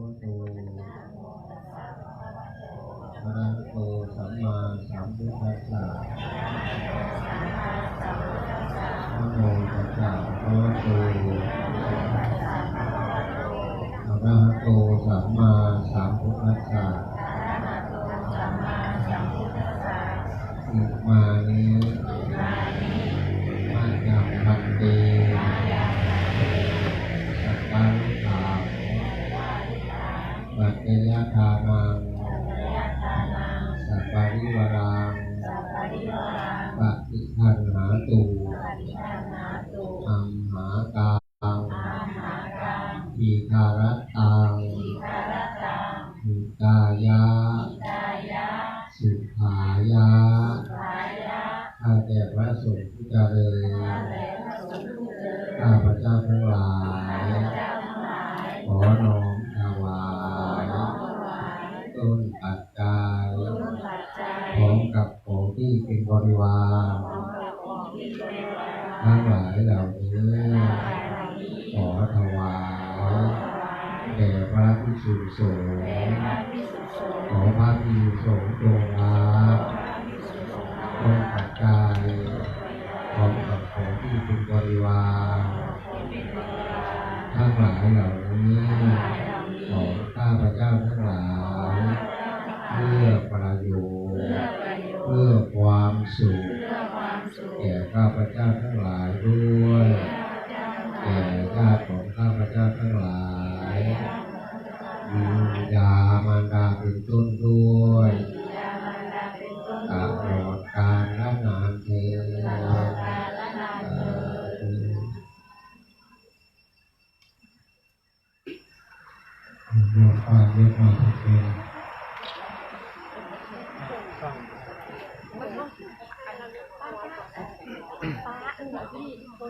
วะโตอะระหะโตสัมมาสัมพุทธัสสะนะโมตัสสะภะคะวะโตอะระหะโตสัมมาสัมพุทธัสสะอิมานิ ปัจจยทานังสัพปริวารังปฏิคันหาตูอัมหากังทีคารตังมุตายะ สุขายะข้าแต่พระสงฆ์ ริวารทั้งหลายเหล่านี้ขอถวายแด่พระภิกษุสงฆ์ขอพระภิกษุสงฆ์จงรับต้นปัจจัยพร้อมกับของที่เป็นบริวารทั้งหลายเหล่านี้ขอข้าพระเจ้าทั้ง แก่ข้าพเจ้าทั้งหลายด้วยแก่ญาติของข้าพเจ้าทั้งหลายบิดามารดาเป็นต้นด้วยตลอดกาลและนานเทอญยกมายกมาทุกเ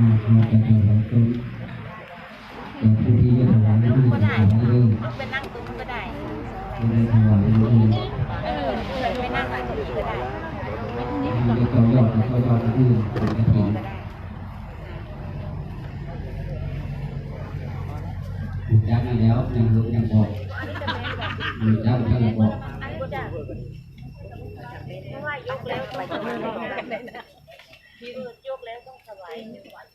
เราจะถวายต้นแต่ผู้ที่จะถวายไม่ได้ถวายเรื่องไปนั่งตรงนู้นก็ได้ไม่ได้ถวายเรื่องเออไปนั่งตรงนี้ก็ได้ที่จะต่อยอดต่อยอดที่อื่นเป็นกระถิ่นถูกจ้างมาแล้วยังรู้ยังบอกถูกจ้างท่านบอกเพราะว่ายกแล้วต้องถวายยกแล้วต้ องถวายหนึ่งวัน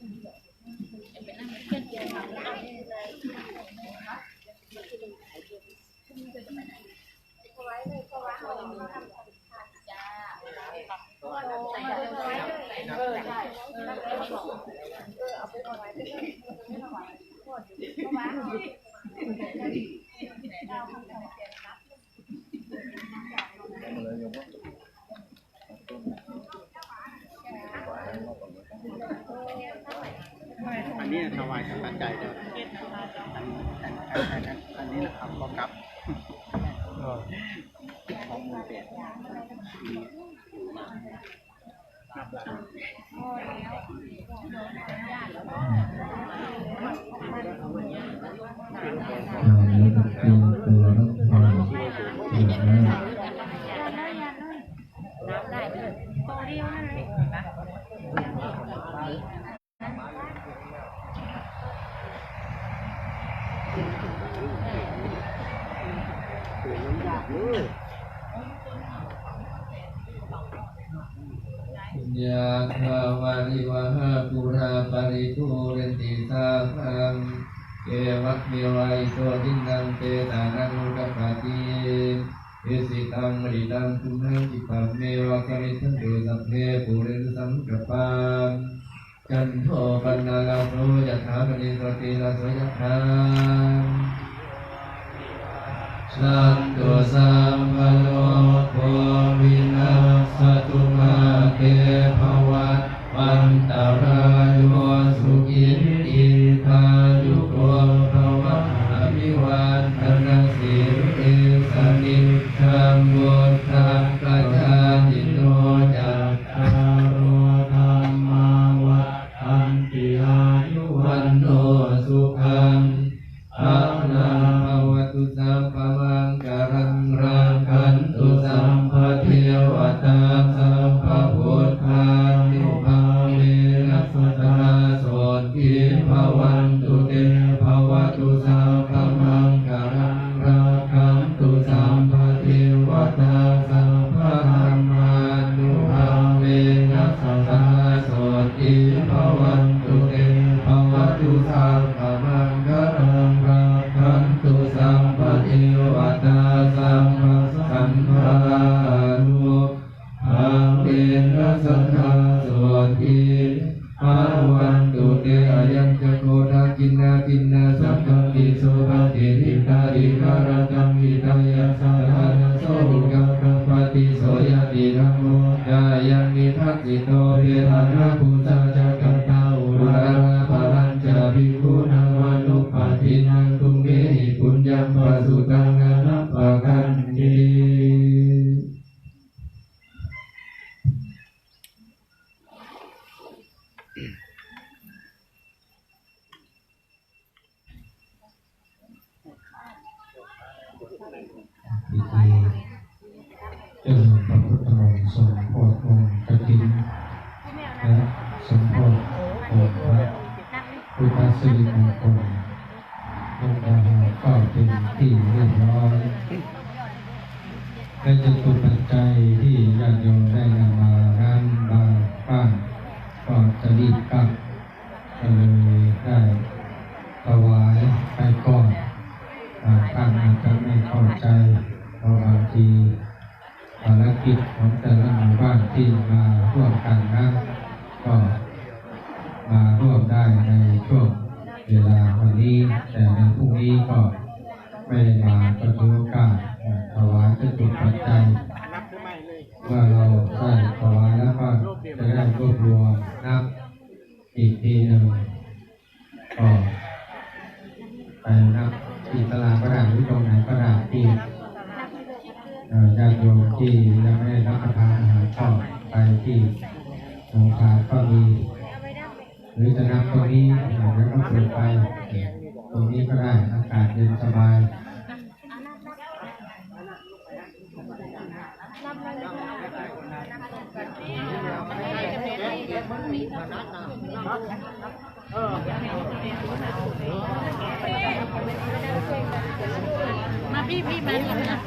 อันนี้ถวายสังกัดใจเดียวอันอันอันอันนี้นะครั บก็กลับของมือเปลี่ยนนับละเราแล้วก็เตรียมตัวรับ ยะคาวาริวะหาปุราปริภูเรนติสาพังเกวัตเมวัยโสทินังเตตานังอุกปาติเอสิตังมริตังทุมหังจิปัมเมวะกริสันตุสัพเพปุเรนสังกปาจันโทปันนาลาโภยะถามณิสติลาโสยะถา สัตตุสัมปโนโควิ Yeah. เจริญพระพุทธมนต์สมโพธิองค์กฐินและสมโพธิองค์พระพุทธสิริมงคลลงดาหาก็เป็นที่เรียบร้อยและจะตุปัจจัยที่ญาติโยมได้นำมานั้นบางบ้านก็จะรีบกลับก็เลยได้ถวายไปก่อนบางท่านอาจจะไม่เข้าใจ กิจของแต่ละหมู่บ้านที่มาร่วมกันนั้นก็มาร่วมได้ในช่วงเวลาวันนี้ แต่ในพรุ่งนี้ก็ไม่ได้มาก็ถือโอกาสถวายจะจุดปัจจัยว่า ญาติโยมที่ยังไม่ได้รับประทานอาหารก็ไปที่โรงทาก็มี หรือจะนับตรงนี้แล้วก็เปิดไปตรงนี้ก็ได้อากาศเย็นสบายมาพี่พี่มานี่นะ